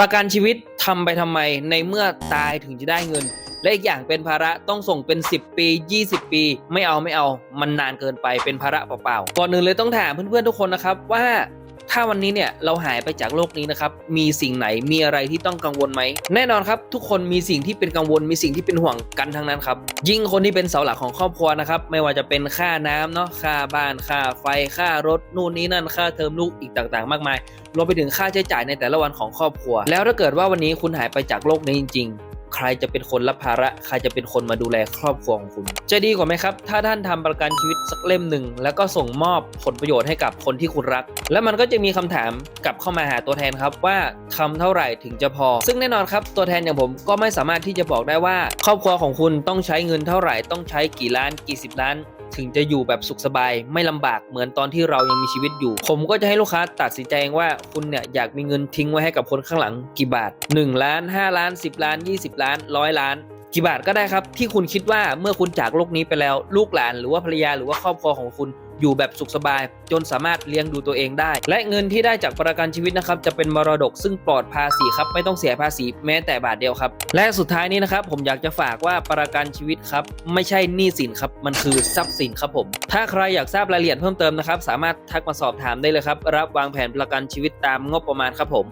ประกันชีวิตทำไปทำไมในเมื่อตายถึงจะได้เงิน และอีกอย่างเป็นภาระต้องส่งเป็น 10 ปี 20 ปี ไม่เอาไม่เอา มันนานเกินไปเป็นภาระเปล่าๆก่อนอื่นเลยต้องถามเพื่อนๆทุกคนนะครับว่า ถ้าวันนี้เนี่ยเราหายไปจากโลกนี้นะครับ มีสิ่งไหนมีอะไรที่ต้องกังวลไหม แน่นอนครับ ทุกคนมีสิ่งที่เป็นกังวล มีสิ่งที่เป็นห่วงกันทั้งนั้นครับ ยิ่งคนที่เป็นเสาหลักของครอบครัวนะครับ ไม่ว่าจะเป็นค่าน้ำเนาะ ค่าบ้าน ค่าไฟ ค่ารถ นู่นนี่นั่น ค่าเทอมลูก อีกต่างๆ มากมาย รวมไปถึงค่าใช้จ่ายในแต่ละวันของครอบครัว แล้วถ้าเกิดว่าวันนี้คุณหายไปจากโลกนี้จริง ๆ ใครจะเป็นคนรับภาระ ใครจะเป็นคนมาดูแลครอบครัวของคุณ จะดีกว่าไหมครับ ถ้าท่านทำประกันชีวิตสักเล่มหนึ่ง แล้วก็ส่งมอบผลประโยชน์ให้กับคนที่คุณรัก แล้วมันก็จะมีคำถามกลับเข้ามาหาตัวแทนครับว่าทำเท่าไหร่ถึงจะพอ ซึ่งแน่นอนครับตัวแทนอย่างผมก็ไม่สามารถที่จะบอกได้ว่า ครอบครัวของคุณต้องใช้เงินเท่าไหร่ต้องใช้กี่ล้านกี่สิบล้าน ถึงจะอยู่แบบสุขสบาย ไม่ลำบากเหมือนตอนที่เรายังมีชีวิตอยู่ ผมก็จะให้ลูกค้าตัดสินใจเองว่าคุณเนี่ยอยากมีเงินทิ้งไว้ให้กับคนข้างหลังกี่บาท 1 ล้าน 5 ล้าน 10 ล้าน 20 ล้านร้อยล้านกี่บาทก็ได้ครับ ที่คุณคิดว่าเมื่อคุณจากโลกนี้ไปแล้ว ลูกหลานหรือว่าภรรยาหรือว่าครอบครัวของคุณ อยู่แบบสุขสบาย จนสามารถเลี้ยงดูตัวเองได้ และเงินที่ได้จากประกันชีวิตนะครับจะเป็นมรดกซึ่งปลอดภาษีครับไม่ต้องเสียภาษีแม้แต่บาทเดียวครับ และสุดท้ายนี้นะครับผมอยากจะฝากว่าประกันชีวิตครับไม่ใช่หนี้สินครับมันคือทรัพย์สินครับผม ถ้าใครอยากทราบรายละเอียดเพิ่มเติมนะครับสามารถทักมาสอบถามได้เลยครับรับวางแผนประกันชีวิตตามงบประมาณครับผม